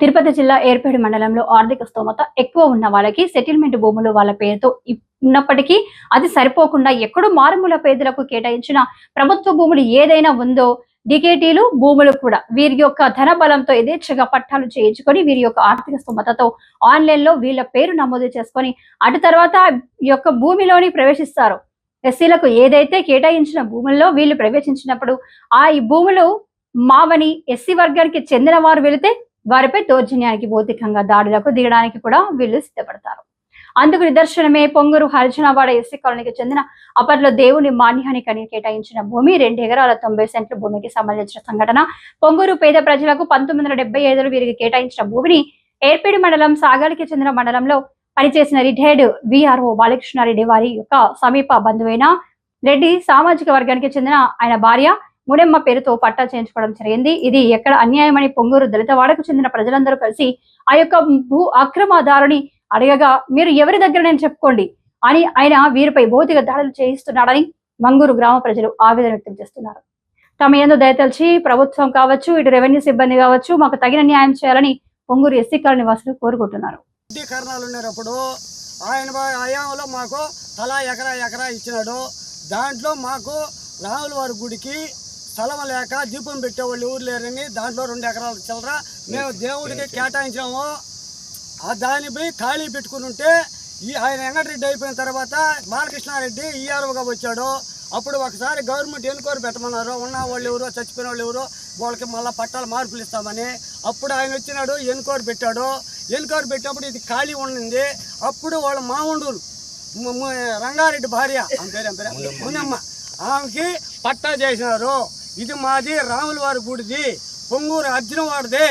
తిరుపతి జిల్లా ఏర్పేడు మండలంలో ఆర్థిక స్తోమత ఎక్కువ ఉన్న వాళ్ళకి సెటిల్మెంట్ భూములు వాళ్ళ పేరుతో ఉన్నప్పటికీ అది సరిపోకుండా ఎక్కడో మారుమూల పేదలకు కేటాయించిన ప్రభుత్వ భూములు ఏదైనా ఉందో డికేటీలు భూములు కూడా వీరి యొక్క ధన బలంతో యథేచ్ఛగా పట్టాలు చేయించుకొని వీరి యొక్క ఆర్థిక స్తోమతతో ఆన్లైన్లో వీళ్ళ పేరు నమోదు చేసుకొని అటు తర్వాత ఈ యొక్క భూమిలోని ప్రవేశిస్తారు. ఎస్సీలకు ఏదైతే కేటాయించిన భూముల్లో వీళ్ళు ప్రవేశించినప్పుడు ఆ ఈ భూములు మావని ఎస్సీ వర్గానికి చెందిన వారు వెళితే వారిపై దౌర్జన్యానికి భౌతికంగా దాడులకు దిగడానికి కూడా వీళ్ళు సిద్ధపడతారు. అందుకు నిదర్శనమే పొంగూరు హరిజనవాడ ఎస్సీ కాలనీకి చెందిన అప్పట్లో దేవుని మాన్యానికి కేటాయించిన భూమి రెండు ఎకరాల తొంభై సెంట్ల భూమికి సంబంధించిన సంఘటన. పొంగూరు పేద ప్రజలకు పంతొమ్మిది వందల ఐదులో వీరికి కేటాయించిన భూమిని ఏర్పేడి మండలం సాగర్కి చెందిన మండలంలో పనిచేసిన రిటైర్డ్ విఆర్ఓ బాలకృష్ణారెడ్డి వారి యొక్క సమీప బంధువైన రెడ్డి సామాజిక వర్గానికి చెందిన ఆయన భార్య. మునెమ్మ పేరుతో పట్టా చేయించుకోవడం జరిగింది. ఇది ఎక్కడ అన్యాయమని పొంగూరు దళితవాడకు చెందిన ప్రజలందరూ కలిసి ఆ యొక్క భూ అక్రమదారుని అడగగా మీరు ఎవరి దగ్గర నేను చెప్పుకోండి అని ఆయన వీరిపై భౌతిక దాడులు చేయిస్తున్నాడని మంగూరు గ్రామ ప్రజలు ఆవేదన వ్యక్తం చేస్తున్నారు. తమ ఏందో దయతలిచి ప్రభుత్వం కావచ్చు ఇటు రెవెన్యూ సిబ్బంది కావచ్చు మాకు తగిన న్యాయం చేయాలని పొంగూరు ఎస్సీ కాలనీ నివాసులు కోరుకుంటున్నారు. ఆయన హయాంలో మాకు తలా ఎకరా ఎకరా ఇచ్చినాడు. దాంట్లో మాకు రాముల వారి గుడికి స్థలం లేక దీపం పెట్టేవాళ్ళు ఊరు లేరని దాంట్లో రెండు ఎకరాలు చిల్లర మేము దేవుడికి కేటాయించాము ఆ దానిపై ఖాళీ పెట్టుకుని ఉంటే ఈ ఆయన వెంకటరెడ్డి అయిపోయిన తర్వాత బాలకృష్ణారెడ్డి ఈఆర్ఓగా వచ్చాడు. అప్పుడు ఒకసారి గవర్నమెంట్ ఎన్క్వైరీ పెట్టమన్నారు. ఉన్న వాళ్ళు ఎవరో చచ్చిపోయిన వాళ్ళు ఎవరో వాళ్ళకి మళ్ళీ పట్టాలు మార్పులు ఇస్తామని. అప్పుడు ఆయన వచ్చినాడు ఎన్క్వైరీ పెట్టాడు. ఎన్క్వైరీ పెట్టినప్పుడు ఇది ఖాళీ ఉండింది. అప్పుడు వాళ్ళ మాముండూరు ము- ము- రంగారెడ్డి భార్య ఆమె పేరు? మునమ్మ ఆమెకి పట్టా చేసినారు. ఇది మాది రాముల వారి గుడిది. పొంగూరు అర్జున వాడిది